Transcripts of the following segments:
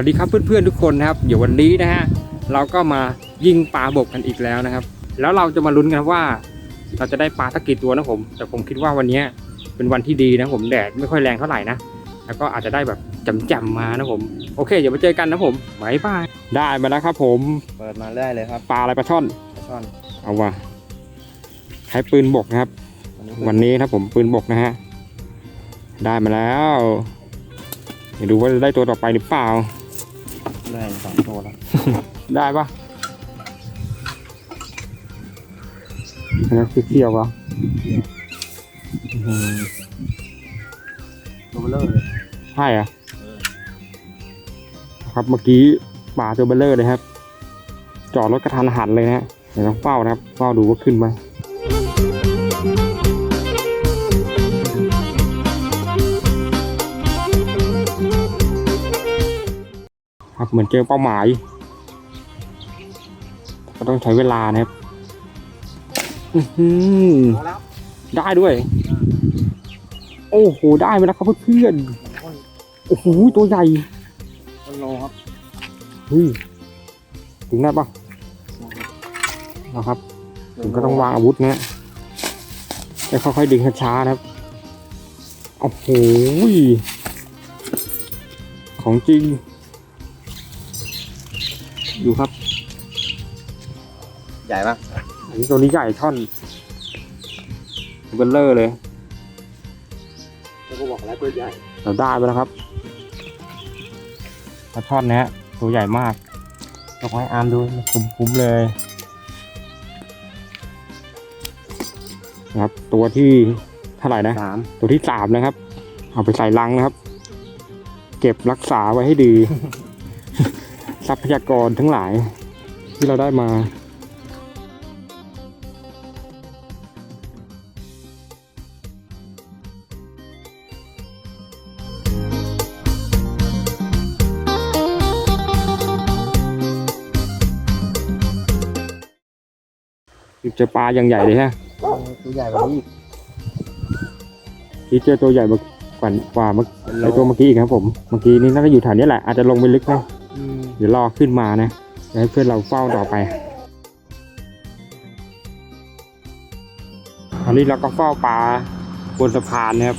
วัสดีครับเพื่อนๆทุกคนนะครับเดี๋ยววันนี้นะฮะเราก็มายิงปลาบกกันอีกแล้วนะครับ แล้วเราจะมาลุ้นกันว่า เราจะได้ปลาสักกี่ตัวนะผม แต่ผมคิดว่าวันนี้เป็นวันที่ดีนะผมแดดไม่ค่อยแรงเท่าไหร่นะแล้วก็อาจจะได้แบบจำๆมานะผมโอเคเดี๋ยวมาเจอกันนะผมบายบายได้มาแล้วครับ ผมเปิดมาได้เลยครับปลาอะไรปลาช่อนปลาช่อน เอาว่ะใช้ปืนบกนะครับ วันนี้ครับผมปืนบกนะฮะได้มาแล้วเดี๋ยวดูว่าจะได้ตัวต่อไปหรือเปล่า ได้สองตัวแล้ว ได้ปะแล้วคือเกี่ยวปะอื้อหือตัวเบลเลอร์เลยใช่อะครับเมื่อกี้ป่าตัวเบลเลอร์เลยครับ จอดรถกระทันหันเลยนะฮะเดี๋ยวต้องเฝ้านะครับ เฝ้าดูว่าขึ้นไหม เหมือนเจอเป้าหมาย ก็ต้องใช้เวลานะครับอื้อหือเอาแล้วได้ด้วย โอ้โห ได้มาแล้วครับเพื่อนๆโอ้โห ตัวใหญ่ต้นโลครับเฮ้ยถึงได้ปะนะครับ ถึงก็ต้องวางอาวุธนะฮะแล้วค่อยๆดึงช้าๆนะครับ โอ้โห ของจริง ดูครับ ใหญ่ปะอันนี้ตัวนี้ใหญ่ท่อนเบลเลอร์เลยแล้วก็บอกแล้วตัวใหญ่เราได้ไปแล้วครับปลาช่อนนะฮะตัวใหญ่มากลองให้อาร์มดูคุ้มๆเลยนะครับ ตัวที่เท่าไหร่นะสามตัวที่สามนะครับ เอาไปใส่ลังนะครับ เก็บรักษาไว้ให้ดี ทรัพยากรทั้งหลายที่เราได้มาเจอปลาอย่างใหญ่เลยฮะตัวใหญ่แบบนี้ที่เจอตัวใหญ่กว่ากว่าเมื่อไอตัวเมื่อกี้อีกครับผม เมื่อกี้นี่น่าจะอยู่แถวนี้แหละ อาจจะลงไปลึกนะอืม เดี๋ยวรอขึ้นมานะเดี๋ยวให้เพื่อนเราเฝ้าต่อไปอันนี้เราก็เฝ้าปลาบนสะพานนะครับ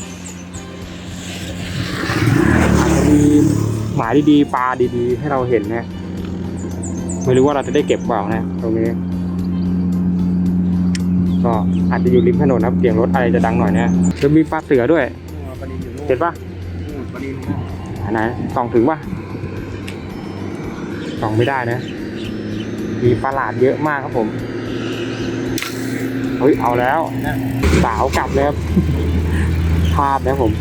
อาจจะมีหมายดีๆปลาดีๆ ให้เราเห็นนะไม่รู้ว่าเราจะได้เก็บเปล่านะตรงนี้ ก็อาจจะอยู่ริมถนนนะครับเสียงรถอะไรจะดังหน่อยนะจะมีปลาเสือด้วยปลาดินอยู่นู่นเห็นปะนู่นปลาดินอันไหนส่องถึงปะ ส่องไม่ได้นะ มีปลาหลาดเยอะมากครับผม เฮ้ย เอาแล้วสาวกลับเลยครับพลาดนะครับผม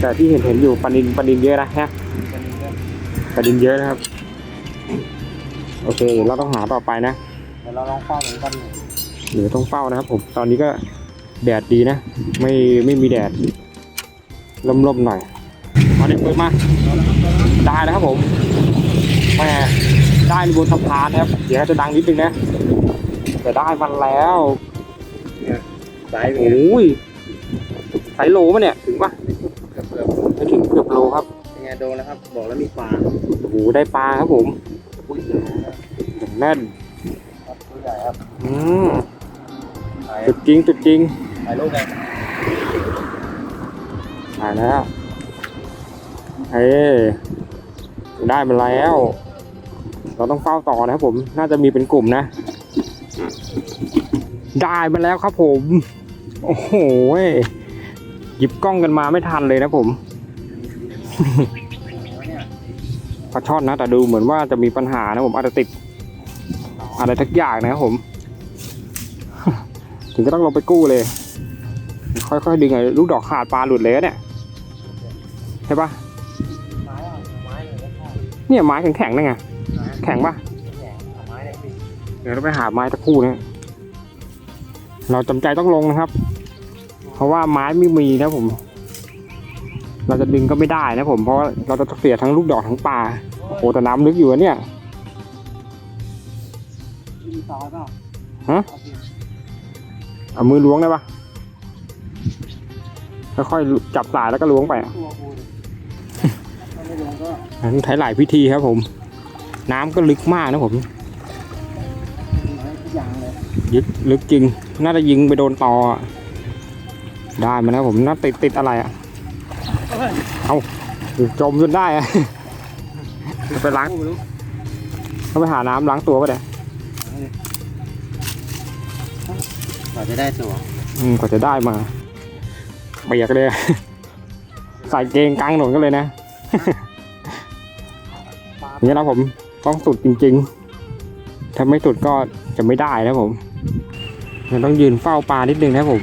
แต่ที่เห็นเห็นอยู่ปลานินปลานินเยอะนะฮะปลาดินด้วยปลานินเยอะนะครับ โอเคเดี๋ยวเราต้องหาต่อไปนะเดี๋ยวเราลองเฝ้าเหมือนกันเดี๋ยวต้องเฝ้านะครับผม ตอนนี้ก็แดดดีนะ ไม่ไม่มีแดดล่มๆหน่อยมาเด็กเปิดมา ได้แล้วครับผม แม่ได้บนสะพานนะครับ เดี๋ยวจะดังนิดนึงนะแต่ได้มันแล้วสายไปโอ้ยไสโลมะเนี่ยถึงปะเกือบเกือบไม่ถึงเกือบโลครับเป็นไงโดนแล้วครับ บอกแล้วมีปลาโอ้โหได้ปลาครับผมอุ้ยอย่างแน่นครับตัวใหญ่ครับอืมถ่ายจุดจริงจุดจริงถ่ายรูปไงถ่ายแล้วเอ้ยได้มาแล้ว เราต้องเฝ้าต่อนะครับผมน่าจะมีเป็นกลุ่มนะ ได้มาแล้วครับผม โอ้โหหยิบกล้องกันมาไม่ทันเลยนะผมปลาช่อนนะ แต่ดูเหมือนว่าจะมีปัญหานะผมอาจจะติด อะไรทักอย่างนะครับผม ถึงก็ต้องลงไปกู้เลย ค่อยๆดึงไอ้ลูกดอกขาดปลาหลุดเลยเนี่ยใช่ปะไม้อะเนี่ยไม้แข็งๆนั่นไง แข็งปะแข็งเอาไม้เนี่ยพี่เดี๋ยวเราไปหาไม้ตะคู่นะเราจำใจต้องลงนะครับ เพราะว่าไม้ไม่มีนะผม เราจะดึงก็ไม่ได้นะผม เพราะว่าเราจะเสียทั้งลูกดอกทั้งปลาโอ้โหแต่น้ำลึกอยู่อะเนี่ยมีซอยเปล่าฮะเอาสิเอามือล้วงได้ปะค่อยๆจับสายแล้วก็ล้วงไปอะตัวกูดิไม่ลงก็อันนี้ใช้หลายพิธีครับผม น้ำก็ลึกมากนะผมยิงให้ทุกอย่างเลยยึดลึกจริง น่าจะยิงไปโดนตออะได้มาแล้วผมน่าติดติดอะไรอะ เอาจมจนได้อะไปล้างไม่รู้เขาไปหาน้ำล้างตัวก็ได้กว่าจะได้ตัว อืมกว่าจะได้มาเปียกเลย ใส่เกงกลางถนนกันเลยนะอย่างนี้นะผม ต้องสุดจริงๆ ถ้าไม่สุดก็จะไม่ได้นะผมยังต้องยืนเฝ้าปลานิดนึงนะผม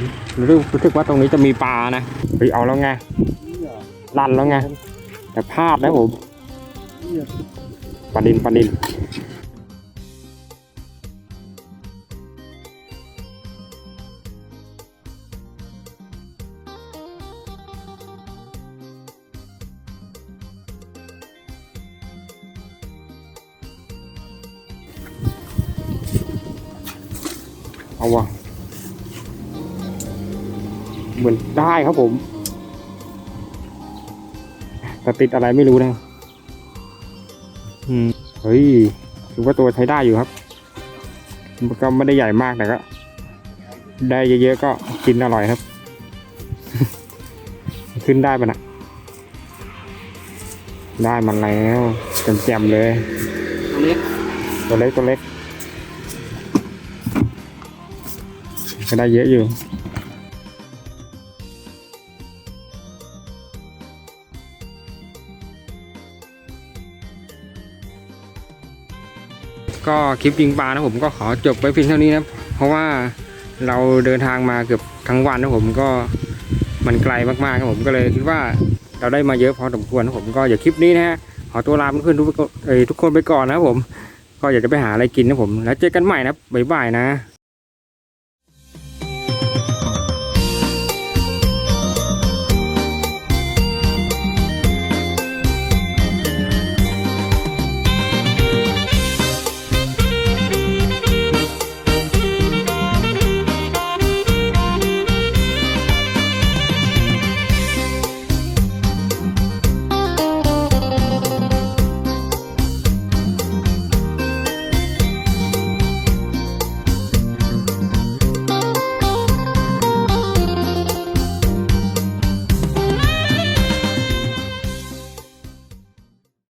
รู้รู้สึกว่าตรงนี้จะมีปลานะเฮ้ยเอาแล้วไงลั่นแล้วไงแต่พลาดนะผมปลาดินปลาดิน เอาวะเหมือนได้ครับผม แต่ติดอะไรไม่รู้นะ อืม เฮ้ยถือว่าตัวใช้ได้อยู่ครับมันก็ไม่ได้ใหญ่มากแต่ก็ ได้เยอะๆก็กินอร่อยครับ ขึ้นได้ปะนะได้มันแล้วแจ่มๆเลยตรงนี้ตัวเล็กตัวเล็ก ก็ได้เยอะอยู่ก็คลิปยิงปลานะผมก็ขอจบไว้เพียงเท่านี้นะเพราะว่าเราเดินทางมาเกือบทั้งวันนะผมก็มันไกลมากๆครับผมก็เลยคิดว่าเราได้มาเยอะพอสมควรนะผมก็อย่าคลิปนี้นะฮะขอตัวลาเพื่อนทุกคนทุกคนไปก่อนนะครับผม ก็อยากจะไปหาอะไรกินนะผม แล้วเจอกันใหม่นะบบ๊ายบายนะ